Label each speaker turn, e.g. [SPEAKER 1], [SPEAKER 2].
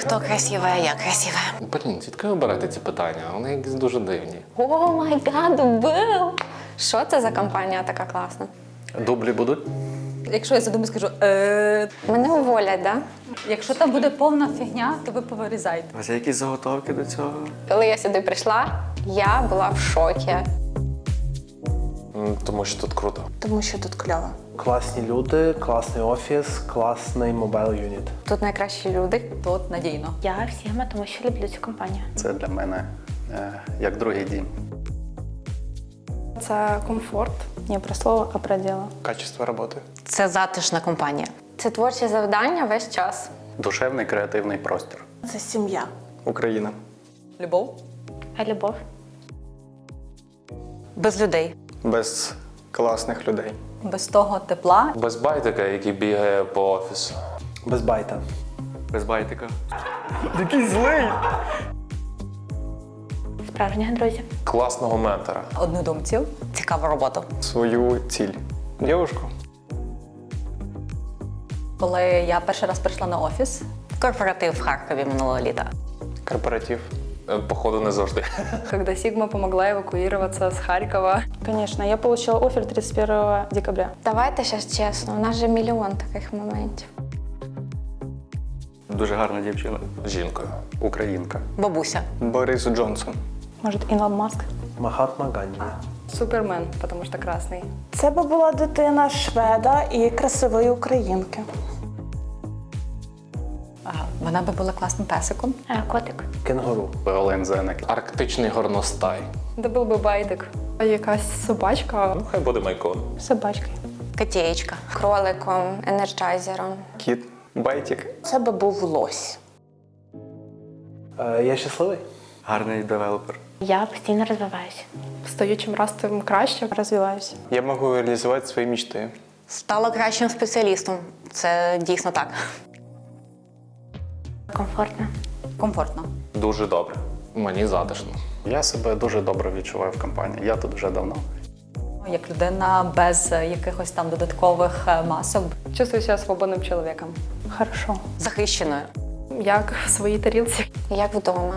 [SPEAKER 1] Хто красиве, я красиве.
[SPEAKER 2] Блін, звідки ви берете ці питання? Вони якісь дуже дивні.
[SPEAKER 1] О май гад, Бел! Що це за компанія така класна?
[SPEAKER 3] Дублі будуть?
[SPEAKER 4] Якщо я задумаю, скажу, е,
[SPEAKER 1] Мене уволять, да?
[SPEAKER 4] якщо там буде повна фігня, то ви повирізайте.
[SPEAKER 3] У вас є якісь заготовки до цього?
[SPEAKER 1] Коли я сюди прийшла, я була в шокі.
[SPEAKER 2] Тому що тут круто.
[SPEAKER 1] Тому що тут кльово.
[SPEAKER 5] Класні люди, класний офіс, класний мобайл юніт.
[SPEAKER 1] Тут найкращі люди.
[SPEAKER 4] Тут надійно.
[SPEAKER 1] Я в Сігма, тому що люблю цю компанію.
[SPEAKER 3] Це для мене е, як другий дім.
[SPEAKER 6] Це комфорт. Не про слово, а про діло.
[SPEAKER 3] Качество роботи.
[SPEAKER 1] Це затишна компанія. Це творчі завдання весь час.
[SPEAKER 3] Душевний креативний простір.
[SPEAKER 6] Це сім'я.
[SPEAKER 3] Україна.
[SPEAKER 4] Любов.
[SPEAKER 1] А любов? Без людей.
[SPEAKER 3] Без класних людей.
[SPEAKER 4] Без того тепла.
[SPEAKER 2] Без байтика, який бігає по офісу.
[SPEAKER 5] Без байта.
[SPEAKER 3] Без байтика. Який злий!
[SPEAKER 1] Справжніх друзів.
[SPEAKER 2] Класного ментора.
[SPEAKER 4] Однодумців.
[SPEAKER 1] Цікаву роботу.
[SPEAKER 3] Свою ціль. Дівушку.
[SPEAKER 4] Коли я перший раз прийшла на офіс,
[SPEAKER 1] Корпоратив в Харкові минулого літа.
[SPEAKER 3] Корпоратив.
[SPEAKER 2] Е, Походу, не завжди.
[SPEAKER 6] Когда Сигма помогла эвакуироваться с Харькова. Конечно, я получила офер 31 декабря.
[SPEAKER 1] Давайте зараз чесно, у нас же мільйон таких моментів.
[SPEAKER 3] Дуже гарна дівчина.
[SPEAKER 2] Жінкою.
[SPEAKER 3] Українка.
[SPEAKER 1] Бабуся.
[SPEAKER 3] Борис Джонсон.
[SPEAKER 6] Может, Илон Маск?
[SPEAKER 5] Махатма Ганді.
[SPEAKER 6] Супермен, потому что красный.
[SPEAKER 7] Це би була дитина шведа і красивої українки.
[SPEAKER 4] Вона би була класним песиком.
[SPEAKER 1] Котик.
[SPEAKER 5] Кенгуру.
[SPEAKER 3] Олен Зенек.
[SPEAKER 2] Арктичний горностай.
[SPEAKER 6] Це був би байдик. Якась собачка
[SPEAKER 2] Ну, хай буде майкон.
[SPEAKER 6] з собачкою.
[SPEAKER 1] Котєєчка. Кроликом, енерджайзером.
[SPEAKER 3] Кіт. Байтик.
[SPEAKER 7] Це би був лось.
[SPEAKER 5] Е, я щасливий?
[SPEAKER 3] Гарний девелопер.
[SPEAKER 1] Я постійно розвиваюся.
[SPEAKER 6] Стаю чим раз тим краще, розвиваюся.
[SPEAKER 3] Я можу реалізувати свої мечти.
[SPEAKER 1] Стала кращим спеціалістом. Це дійсно так. Комфортно.
[SPEAKER 4] Комфортно.
[SPEAKER 2] Дуже добре. Мені затишно.
[SPEAKER 3] Я себе дуже добре відчуваю в компанії. Я тут вже давно.
[SPEAKER 4] Як людина без е, якихось там додаткових е, масок.
[SPEAKER 6] Чувствую себе свободним чоловіком.
[SPEAKER 7] Хорошо.
[SPEAKER 1] Захищеною.
[SPEAKER 6] Як в своїй тарілці.
[SPEAKER 1] Як вдома.